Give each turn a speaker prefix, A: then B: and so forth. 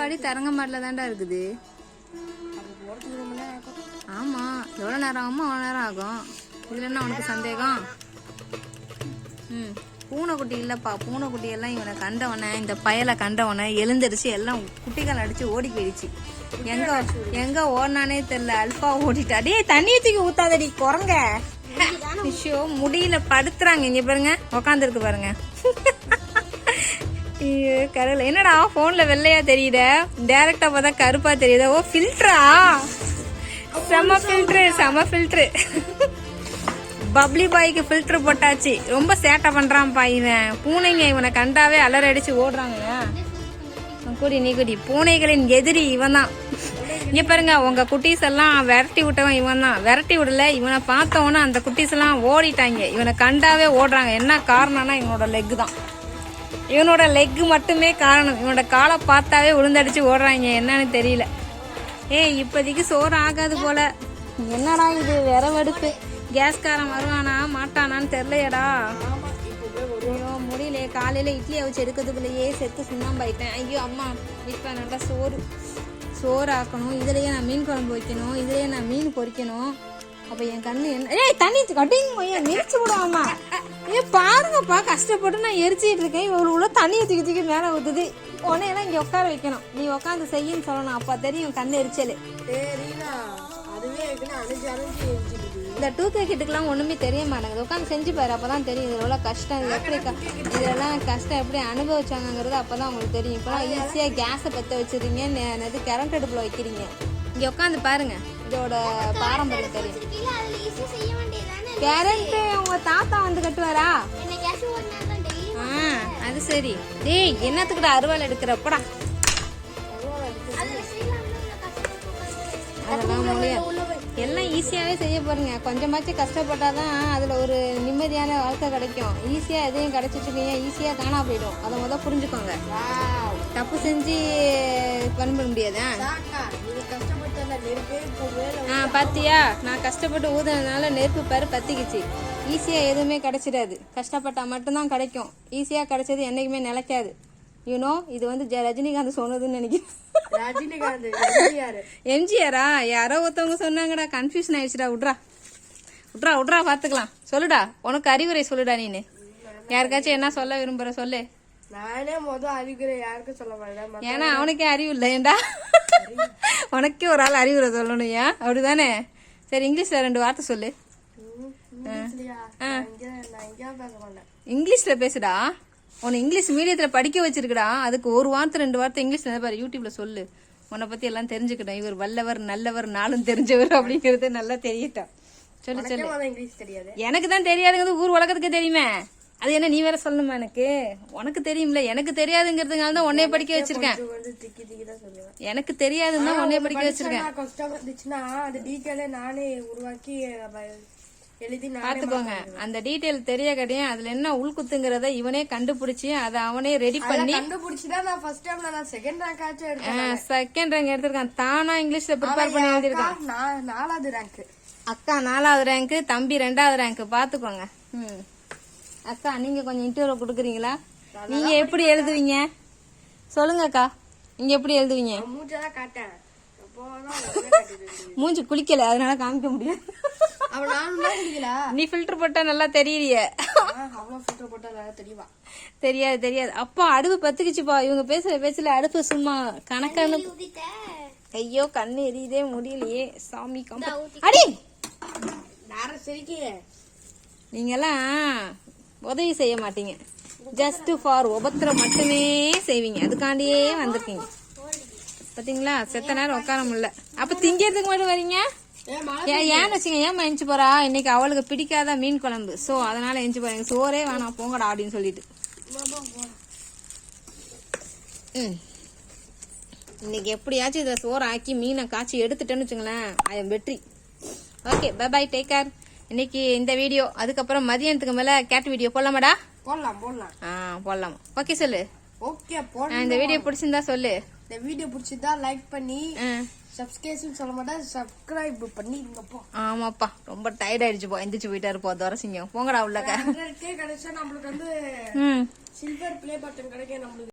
A: தரங்கம்பாடி தரங்கம்பாடியில் தாண்டா இருக்குது.
B: ஆமாம் நேரம் ஆகும்
A: ஆமா எவ்வளோ நேரம் ஆகுமோ அவ்வளோ நேரம் ஆகும். இதில் என்ன உனக்கு சந்தேகம். ம் பூனைக்குட்டி இல்லைப்பா பூனைக்குட்டி எல்லாம் இவனை கண்டவனே இந்த பயலை கண்டவனே எழுந்திருச்சு எல்லாம் குட்டிகள் அடிச்சு ஓடி போயிடுச்சு. எங்க எங்க ஓடினானே தெரியல அல்பா ஓடிட்டா. டேய் தண்ணி தூக்கி ஊத்தாதடி குரங்க. முடியல படுத்துறாங்க. இங்க பாருங்க உக்காந்துருக்கு பாருங்க. ஐயோ கரல் என்னடா ஃபோனில் வெள்ளையா தெரியுத? டேரெக்டாக பார்த்தா கருப்பாக தெரியுதா. ஓ ஃபில்டரா செம ஃபில்ட்ரு செம ஃபில்ட்ரு பப்ளி பாய்க்கு ஃபில்ட்ரு போட்டாச்சு. ரொம்ப சேட்டை பண்ணுறான்ப்பா இவன். பூனைங்க இவனை கண்டாவே அலற அடிச்சு ஓடுறாங்க குடி நீ குடி. பூனைகளின் எதிரி இவன் தான் இங்கே பாருங்க உங்கள் குட்டீஸ் எல்லாம் விரட்டி விட்டவன் இவன் தான் விரட்டி விடல இவனை பார்த்தவொன்னே அந்த குட்டீஸ் எல்லாம் ஓடிட்டாங்க. இவனை கண்டாவே ஓடுறாங்க. என்ன காரணம்னா இவனோட லெக் தான். இவனோட லெக் மட்டுமே காரணம். இவனோட காலை பார்த்தாவே விழுந்தடிச்சு ஓடுறாங்க. என்னன்னு தெரியல. ஏய் இப்போதைக்கு சோறு ஆகாது போல. என்னடா இது? விரவெடுப்பு கேஸ்காரன் வருவானா மாட்டானான்னு தெரிலையடா ஐயோ முடியல காலையில் இட்லி அவிச்சு எடுக்கிறதுக்குள்ளேயே செத்து சுண்ணாம்பாயிட்டேன் ஐயோ அம்மா இப்போ நல்லா சோறு. சோறு ஆக்கணும். இதுலேயே நான் மீன் குழம்பு வைக்கணும். இதுலேயே நான் மீன் பொரிக்கணும் அப்ப என் கண்ணு என்ன? ஏய் தண்ணி கட்டிங் ஏன் நெரிச்சு விடாமா ஏ பாருங்கப்பா கஷ்டப்பட்டு நான் எரிச்சிட்டு இருக்கேன். இவ்வளோ உள்ள தண்ணியை தூக்கி தூக்கி மேலே ஊத்துது. உடனே எல்லாம் இங்கே உட்கார வைக்கணும். நீ உட்காந்து செய்யின்னு சொல்லணும். அப்போ தெரியும் கண்ணு எரிச்சல். இந்த டூ கே ஒன்றுமே தெரிய மாட்டேங்குது. உட்காந்து செஞ்சு பாரு அப்போ தான் தெரியும் இதில் உள்ள கஷ்டம். இது எப்படி இதெல்லாம் கஷ்டம் எப்படி அனுபவிச்சாங்கங்கிறது அப்போ தான் உங்களுக்கு தெரியும். இப்போலாம் ஈஸியாக கேஸை பற்ற வச்சுருங்க இது கரண்ட் அடுப்பில் வைக்கிறீங்க. இங்கே உட்காந்து பாருங்க. இதோட பாரம்பரியம் தெரியும் கரண்ட் உங்கள் தாத்தா வந்து கட்டுவாரா?
C: தான்
A: ஆ அது சரி. டேய் என்னத்துக்குடா அருவாள் எடுக்கிறப்படா
C: கஷ்டப்பட்டு
A: அதெல்லாம் முடியாது எல்லாம் ஈஸியாகவே செய்ய போறீங்க. கொஞ்சமாச்சும் கஷ்டப்பட்டாதான் அதில் ஒரு நிம்மதியான வாழ்க்கை கிடைக்கும். ஈஸியாக எதையும் கிடைச்சிச்சுக்கீங்க ஈஸியாக காணா போயிடும். அதை முதல் புரிஞ்சுக்கோங்க. தப்பு செஞ்சு பண்ண முடியாதா? பாத்தியா? நான் கஷ்டப்பட்டு ஊதுனதுனால நெருப்பு பாரு பத்திக்கிச்சு. ஈஸியாக எதுவுமே கிடைச்சிடாது. கஷ்டப்பட்டா மட்டும்தான் கிடைக்கும். ஈஸியாக கிடைச்சது என்னைக்குமே நிலைக்காது. யூனோ இது வந்து ஜ ரஜினிகாந்த் சொன்னதுன்னு நினைக்கிறேன்.
B: ரஜினிகாந்த் எம்ஜிஆர்.
A: யாரோ ஒருத்தவங்க சொன்னாங்கடா. கன்ஃபியூஷன் ஆயிடுச்சுடா. விட்றா விட்றா விட்றா பார்த்துக்கலாம் சொல்லுடா. உனக்கு அறிவுரை சொல்லுடா நீனு. யாருக்காச்சும் என்ன சொல்ல விரும்புற சொல்லு.
B: நானே மொதல் அறிகுறி யாருக்கும் சொல்ல மாட்டேன்.
A: ஏன்னா அவனுக்கே அறிவு இல்லை ஏண்டா உனக்கே ஒரு ஆள் அறிவுரை சொல்லணும் ஏன் அப்படிதானே? சரி இங்கிலீஷ்ல ரெண்டு வார்த்தை சொல்லு. இங்கிலீஷ்ல பேசுடா. உன்னை இங்கிலீஷ் மீடியத்துல படிக்க வச்சிருக்குடா. அதுக்கு ஒரு வார்த்தை ரெண்டு வார்த்தை இங்கிலீஷ்ல பாரு யூடியூப்ல சொல்லு. உன்னை பத்தி எல்லாம் தெரிஞ்சுக்கிட்டோம் இவர் வல்லவர் நல்லவர் நாளும் தெரிஞ்சவர் அப்படிங்கிறது நல்லா தெரியட்டும். சொல்லு சொல்லு.
B: எனக்கு
A: தான் தெரியாதுங்கிறது ஊர் உலகத்துக்கு தெரியுமே. அது என்ன நீ வேற சொல்லணுமா எனக்கு? உனக்கு தெரியும்ல எனக்கு தெரியாதுங்கிறதுனால தான் உன்னைய படிக்க வச்சிருக்கேன். எனக்கு தெரியாதுன்னு தான் உன்னைய படிக்க வச்சிருக்கேன்.
B: கஷ்டம் இருந்துச்சுன்னா அந்த டீட்டெயிலே நானே உருவாக்கி
A: பாத்துக்கோங்க அந்த டீட்டெயில் தெரிய கடையும் அதுல என்ன உள்குத்துங்கிறத இவனே கண்டுபிடிச்சு அதை அவனே ரெடி பண்ணி
B: செகண்ட் ரேங்க் எடுத்தேன்
A: செகண்ட் ரேங்க் எடுத்திருக்கான். தானா இங்கிலீஷ்ல ப்ரிப்பேர் பண்ணி எழுதிருக்கான்
B: நாலாவது ரேங்க்
A: அக்கா நாலாவது ரேங்க் தம்பி ரெண்டாவது ரேங்க் பாத்துக்கோங்க ம். அக்கா நீங்க கொஞ்சம் இன்டர்வியூ கொடுக்குறீங்களா? நீங்க எப்படி எழுதுவீங்க? சொல்லுங்க அக்கா நீங்க எப்படி எழுதுவீங்க?
B: மூஞ்செல்லாம் காட்டேன்.
A: மூஞ்சி குளிக்கல அதனால காமிக்க முடியாது.
B: குடிக்கல
A: நீ ஃபில்டர் போட்டா நல்லா தெரியலையே தெரியாது தெரியாது. அப்பா அடுப்பு பத்துக்குச்சுப்பா. இவங்க பேசுற பேச்சுல அடுப்பு சும்மா கணக்கான ஐயோ கண்ணு எரியுதே முடியலையே. சாமி கம்ப. அடி! நீங்கெல்லாம் உதவி செய்ய மாட்டீங்க. ஜஸ்ட் ஃபார் உபத்திரம் மட்டுமே செய்வீங்க. அதுக்காண்டியே வந்திருக்கீங்க. பார்த்தீங்களா செத்த நேரம் உட்கார முடியல. அப்போ திங்கிறதுக்கு மட்டும் வரீங்க? ஏன் ஏன்னு வச்சுங்க ஏன் எஞ்சி போறா? இன்னைக்கு அவளுக்கு பிடிக்காத மீன் குழம்பு. ஸோ அதனால எஞ்சி போறீங்க. சோறே வேணாம் போங்கடா அப்படின்னு சொல்லிட்டு. ம். இன்னைக்கு எப்படியாச்சும் இதை சோறு ஆக்கி மீனை காய்ச்சி எடுத்துட்டேன்னு வச்சுங்களேன். I am Vetri. Okay bye bye take care இன்னைக்கு இந்த வீடியோ அதுக்கப்புறம் மதியானத்துக்கு மேல கேட் வீடியோ போடலாமாடா?
B: போடலாம் போடலாம்.
A: ஆ போடலாமா. ஓகே சொல்லு.
B: ஓகே போடலாம்
A: இந்த வீடியோ பிடிச்சிருந்தா சொல்லு.
B: இந்த வீடியோ பிடிச்சிருந்தா லைக் பண்ணி
A: ஆ,
B: சப்ஸ்கிரைப் சொல்ல மாட்டேன் சப்ஸ்கிரைப் பண்ணி இங்க போ.
A: ஆமாப்பா ரொம்ப டயர்ட் ஆயிடுச்சு போ. எந்திரிச்சு போயிட்டாரு போ துரசிங்கம் போங்கடா உள்ளக்க.
B: கிடைச்சா நம்மளுக்கு வந்து
A: ம்.
B: சில்வர் ப்ளே பட்டன் கிடைக்கும் நம்மளுக்கு.